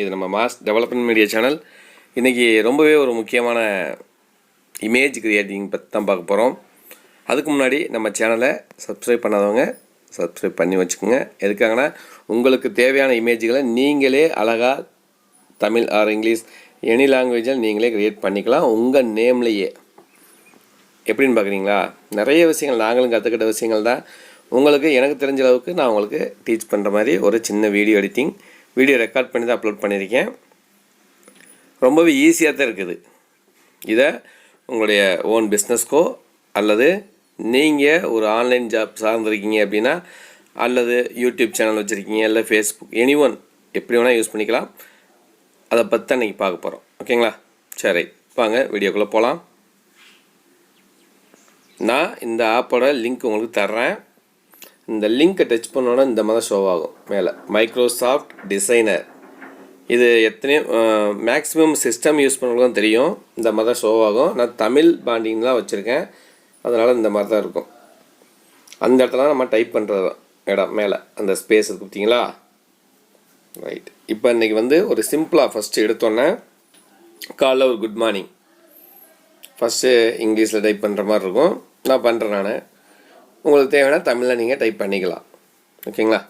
இது நம்ம mass development media channel இன்றைக்கி ரொம்பவே ஒரு முக்கியமான இமேஜ் கிரியேட்டிங் பற்றி தான் பார்க்க போகிறோம் அதுக்கு முன்னாடி நம்ம சேனலை சப்ஸ்கிரைப் பண்ணாதவங்க சப்ஸ்கிரைப் பண்ணி வச்சுக்கோங்க. எதுக்காகனா உங்களுக்கு தேவையான இமேஜ்களை நீங்களே அழகாக தமிழ் ஆர் இங்கிலீஷ் எனி லாங்குவேஜில் நீங்களே க்ரியேட் பண்ணிக்கலாம். உங்கள் நேம்லேயே எப்படின்னு பார்க்குறீங்களா? நிறைய விஷயங்கள் நாங்களும் கற்றுக்கிட்ட விஷயங்கள் தான். உங்களுக்கு எனக்கு தெரிஞ்ச அளவுக்கு நான் உங்களுக்கு டீச் பண்ணுற மாதிரி ஒரு சின்ன வீடியோ எடிட்டிங் வீடியோ ரெக்கார்ட் பண்ணி தான் அப்லோட் பண்ணியிருக்கேன். ரொம்பவே ஈஸியாக தான் இருக்குது. இதை உங்களுடைய ஓன் பிஸ்னஸ்க்கோ அல்லது நீங்கள் ஒரு ஆன்லைன் ஜாப் சார்ந்திருக்கீங்க அப்படின்னா அல்லது யூடியூப் சேனல் வச்சுருக்கீங்க இல்லை ஃபேஸ்புக் எனி ஒன் எப்படி வேணால் யூஸ் பண்ணிக்கலாம். அதை பற்றி தான் இன்றைக்கி பார்க்க போகிறோம். ஓகேங்களா? சரி வாங்க வீடியோக்குள்ளே போகலாம். நான் இந்த ஆப்போட லிங்க் உங்களுக்கு தர்றேன். இந்த லிங்க்கை டச் பண்ணோன்னா இந்த மாதிரி ஷோ ஆகும் மேலே. மைக்ரோசாஃப்ட் டிசைனர் இது எத்தனையோ மேக்ஸிமம் சிஸ்டம் யூஸ் பண்ணுறவங்களும் தெரியும். இந்த மாதிரி தான் ஷோ ஆகும். நான் தமிழ் பாண்டிங் தான் வச்சுருக்கேன். அதனால் இந்த மாதிரி தான் இருக்கும். அந்த இடத்துல நம்ம டைப் பண்ணுறது இடம் மேலே. அந்த ஸ்பேஸ் கொடுத்தீங்களா பார்த்தீங்களா? ரைட் இப்போ இன்றைக்கி வந்து ஒரு சிம்பிளாக ஃபஸ்ட்டு எடுத்தோன்னே காலைல ஒரு குட் மார்னிங் ஃபஸ்ட்டு இங்கிலீஷில் டைப் பண்ணுற மாதிரி இருக்கும். நான் பண்ணுறேன் நான். உங்களுக்கு தேவைன்னா தமிழில் நீங்கள் டைப் பண்ணிக்கலாம். ஓகேங்களா?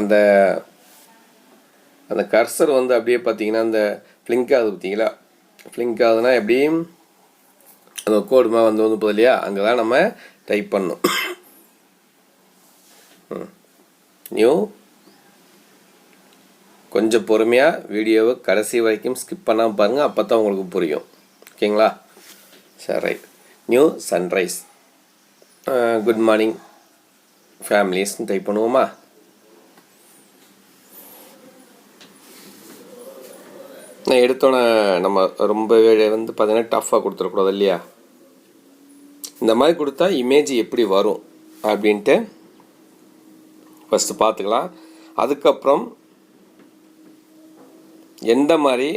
அந்த அந்த கர்சர் வந்து அப்படியே பார்த்தீங்கன்னா அந்த ஃப்ளிங்க் ஆகுது பார்த்தீங்களா? ஃப்ளிங்க் ஆகுதுன்னா எப்படியும் அந்த கோடுமா வந்து வந்து போகுது இல்லையா? அங்கே தான் நம்ம டைப் பண்ணணும். நியூ கொஞ்சம் பொறுமையாக வீடியோவை கடைசி வரைக்கும் ஸ்கிப் பண்ணாமல் பாருங்கள் அப்போ தான் உங்களுக்கு புரியும். ஓகேங்களா? சரி right new sunrise good morning ஃபேமிலிஸ்னு type பண்ணுவோமா? நான் எடுத்தோன்னே நம்ம ரொம்பவே வந்து பார்த்தீங்கன்னா டஃப்பாக கொடுத்துடக்கூடாது இல்லையா? இந்த மாதிரி கொடுத்தா இமேஜ் எப்படி வரும் அப்படின்ட்டு ஃபஸ்ட்டு பார்த்துக்கலாம். அதுக்கப்புறம் எந்த மாதிரி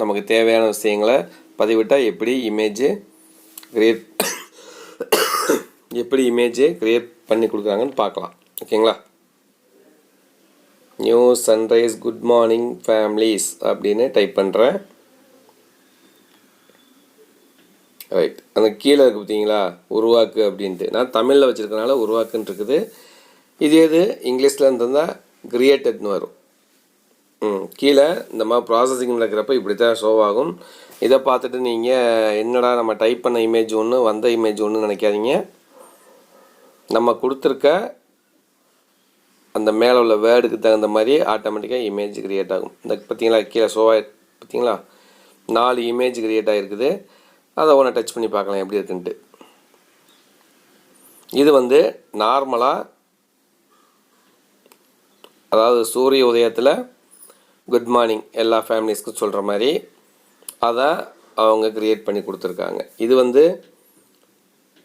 நமக்கு தேவையான விஷயங்களை பதிவிட்டால் எப்படி இமேஜு கிரியேட் எப்படி இமேஜை கிரியேட் பண்ணி கொடுக்குறாங்கன்னு பார்க்கலாம். ஓகேங்களா? New sunrise good morning families அப்படின்னு டைப் பண்ணுறேன் ரைட் அந்த கீழே இருக்குது பார்த்தீங்களா? உருவாக்கு அப்படின்ட்டு. நான் தமிழில் வச்சுருக்கனால உருவாக்குன்னு இருக்குது. இது எது? இங்கிலீஷில் இருந்திருந்தால் கிரியேட்டட்னு வரும். கீழே இந்த மாதிரி ப்ராசஸிங் நடக்கிறப்ப இப்படி தான் ஷோ ஆகும். இதை பார்த்துட்டு நீங்கள் என்னடா நம்ம டைப் பண்ண இமேஜ் ஒன்று வந்த இமேஜ் ஒன்று நினைக்காதீங்க. நம்ம கொடுத்துருக்க அந்த மேலே உள்ள வேர்டுக்கு தகுந்த மாதிரி ஆட்டோமேட்டிக்காக இமேஜ் கிரியேட் ஆகும். இந்த பார்த்தீங்களா கீழே ஷோ ஆகி பார்த்தீங்களா? நாலு இமேஜ் க்ரியேட் ஆகிருக்குது அதை ஒன்று டச் பண்ணி பார்க்கலாம் எப்படி இருக்குன்ட்டு. இது வந்து நார்மலாக அதாவது சூரிய உதயத்தில் குட் மார்னிங் எல்லா ஃபேமிலிஸ்க்கும் சொல்கிற மாதிரி அதை அவங்க க்ரியேட் பண்ணி கொடுத்துருக்காங்க. இது வந்து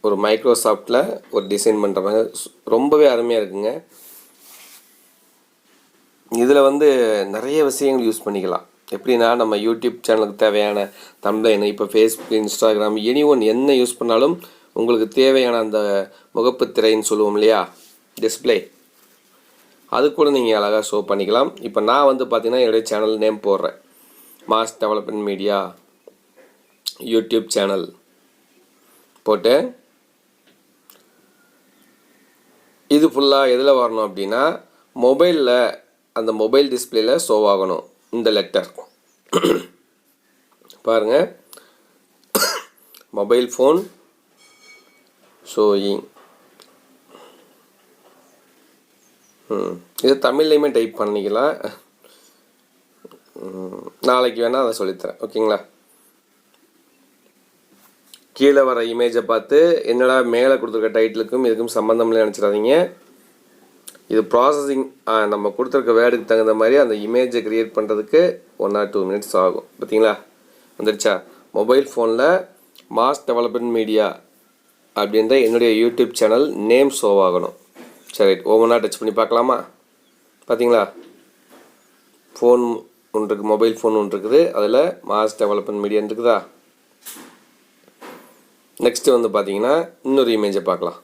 ஒரு மைக்ரோசாஃப்டில் ஒரு டிசைன் பண்ணுறாங்க ரொம்பவே அருமையாக இருக்குங்க. இதில் வந்து நிறைய விஷயங்கள் யூஸ் பண்ணிக்கலாம். எப்படின்னா நம்ம யூடியூப் சேனலுக்கு தேவையான தம்ப்ளைன் இப்போ ஃபேஸ்புக் இன்ஸ்டாகிராம் எனி ஒன் என்ன யூஸ் பண்ணாலும் உங்களுக்கு தேவையான அந்த முகப்பு திரைன்னு சொல்லுவோம் இல்லையா? டிஸ்பிளே அது கூட நீங்கள் அழகாக ஷோ பண்ணிக்கலாம். இப்போ நான் வந்து பார்த்தீங்கன்னா என்னுடைய சேனல் நேம் போடுறேன். Mass development media YouTube channel போட்டு இது ஃபுல்லாக எதில் வரணும் அப்படின்னா மொபைலில் அந்த மொபைல் டிஸ்பிளேயில் ஷோ ஆகணும். இந்த லெட்டர் பாருங்கள் மொபைல் ஃபோன் ஷோயிங் இது தமிழ்லையுமே டைப் பண்ணிக்கலாம் நாளைக்கு வேணால் அதை சொல்லித்தரேன். ஓகேங்களா? கீழே வர இமேஜை பார்த்து என்னடா மேலே கொடுத்துருக்க டைட்டிலுக்கும் இதுக்கும் சம்மந்தம் இல்லை நினச்சிடாதீங்க. இது ப்ராசஸிங் நம்ம கொடுத்துருக்க வேர்டுக்கு தகுந்த மாதிரி அந்த இமேஜை க்ரியேட் பண்ணுறதுக்கு ஒன் ஆர் டூ மினிட்ஸ் ஆகும். பார்த்தீங்களா வந்துடுச்சா? மொபைல் ஃபோனில் மாஸ் டெவலப்மெண்ட் மீடியா அப்படின்ற என்னுடைய யூடியூப் சேனல் நேம் ஷோ ஆகணும். சரி ஒவ்வொன்றா டச் பண்ணி பார்க்கலாமா? பார்த்தீங்களா ஃபோன் ஒன்று இருக்குது மொபைல் ஃபோன் ஒன்று இருக்குது. அதில் மாஸ் டெவலப்மெண்ட் மீடியான்னு இருக்குதா? நெக்ஸ்ட்டு வந்து பார்த்தீங்கன்னா இன்னொரு இமேஜை பார்க்கலாம்.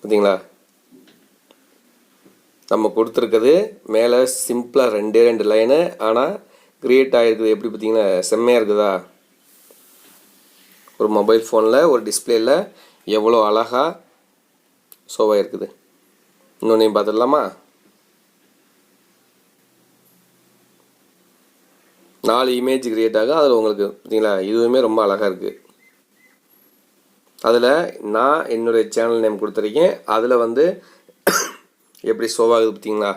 பார்த்தீங்களா நம்ம கொடுத்துருக்குது மேலே சிம்பிளாக ரெண்டே ரெண்டு லைனு ஆனால் க்ரியேட் ஆகிருக்குது எப்படி பார்த்தீங்கன்னா செம்மையாக இருக்குதா? ஒரு மொபைல் ஃபோனில் ஒரு டிஸ்பிளேயில் எவ்வளோ அழகாக ஷோவாக இருக்குது. இன்னொன்றையும் பார்த்துடலாமா? நாலு இமேஜ் கிரியேட் ஆகும் அதில் உங்களுக்கு பார்த்தீங்களா இதுவுமே ரொம்ப அழகாக இருக்குது அதில் நான் என்னுடைய சேனல் நேம் கொடுத்துருக்கேன். அதில் வந்து எப்படி ஷோவாகுது பார்த்தீங்களா?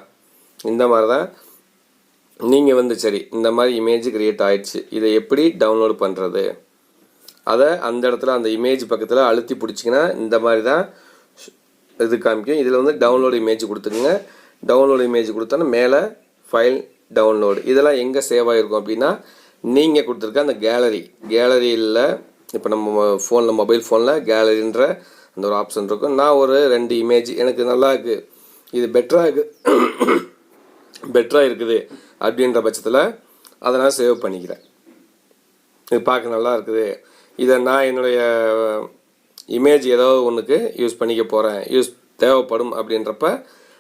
இந்த மாதிரி தான் நீங்கள் வந்து சரி இந்த மாதிரி இமேஜ் கிரியேட் ஆகிடுச்சு இதை எப்படி டவுன்லோட் பண்ணுறது அதை அந்த இடத்துல அந்த இமேஜ் பக்கத்தில் அழுத்தி பிடிச்சிங்கன்னா இந்த மாதிரி தான் இது காமிக்கும். இதில் வந்து டவுன்லோடு இமேஜ் கொடுத்துக்குங்க டவுன்லோடு இமேஜ் கொடுத்தோன்னா மேலே ஃபைல் டவுன்லோடு இதெல்லாம் எங்கே சேவ் ஆகிருக்கும் அப்படின்னா நீங்கள் கொடுத்துருக்க அந்த கேலரி கேலரியில் இப்போ நம்ம ஃபோனில் மொபைல் ஃபோனில் கேலரின்ற அந்த ஒரு ஆப்ஷன் இருக்கும். நான் ஒரு ரெண்டு இமேஜ் எனக்கு நல்லா இருக்குது இது பெட்டராக இருக்குது பெட்டராக இருக்குது அப்படின்ற பட்சத்தில் அதை நான் சேவ் பண்ணிக்கிறேன். இது பார்க்க நல்லா இருக்குது. இதை நான் என்னுடைய இமேஜ் ஏதாவது ஒன்றுக்கு யூஸ் பண்ணிக்க போகிறேன் யூஸ் தேவைப்படும் அப்படின்றப்ப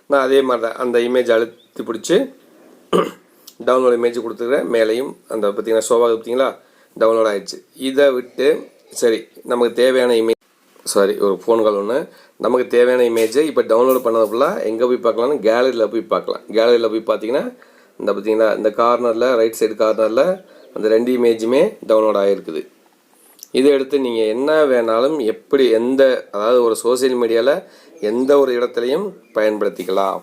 நான் அதே மாதிரி தான் அந்த இமேஜ் அழுத்தி பிடிச்சி டவுன்லோட் இமேஜ் கொடுத்துக்கிறேன். மேலேயும் அந்த பார்த்தீங்கன்னா ஷோவாக பார்த்தீங்களா? டவுன்லோட் ஆகிடுச்சு இதை விட்டு சரி நமக்கு தேவையான இமேஜ் சாரி ஒரு ஃபோன் கால் ஒன்று நமக்கு தேவையான இமேஜை இப்போ டவுன்லோட் பண்ணது ஃபுல்லாக எங்கே போய் பார்க்கலாம்னு கேலரியில் போய் பார்க்கலாம். கேலரியில் போய் பார்த்தீங்கன்னா இந்த பார்த்தீங்கன்னா இந்த கார்னரில் ரைட் சைடு கார்னரில் அந்த ரெண்டு இமேஜுமே டவுன்லோட் ஆகிருக்குது இதை எடுத்து நீங்கள் என்ன வேணாலும் எப்படி எந்த அதாவது ஒரு சோசியல் மீடியாவில் எந்த ஒரு இடத்துலையும் பயன்படுத்திக்கலாம்.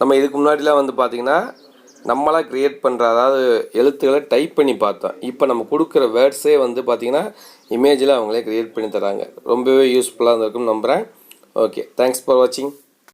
நம்ம இதுக்கு முன்னாடிலாம் வந்து பார்த்திங்கன்னா நம்மளாக க்ரியேட் பண்ணுற அதாவது எழுத்துக்களை டைப் பண்ணி பார்த்தோம். இப்போ நம்ம கொடுக்குற வேர்ட்ஸே வந்து பார்த்திங்கன்னா இமேஜில் அவங்களே க்ரியேட் பண்ணி தராங்க. ரொம்பவே யூஸ்ஃபுல்லாக இருந்திருக்கும்னு நம்புகிறேன் ஓகே தேங்க்ஸ் ஃபார் வாட்சிங்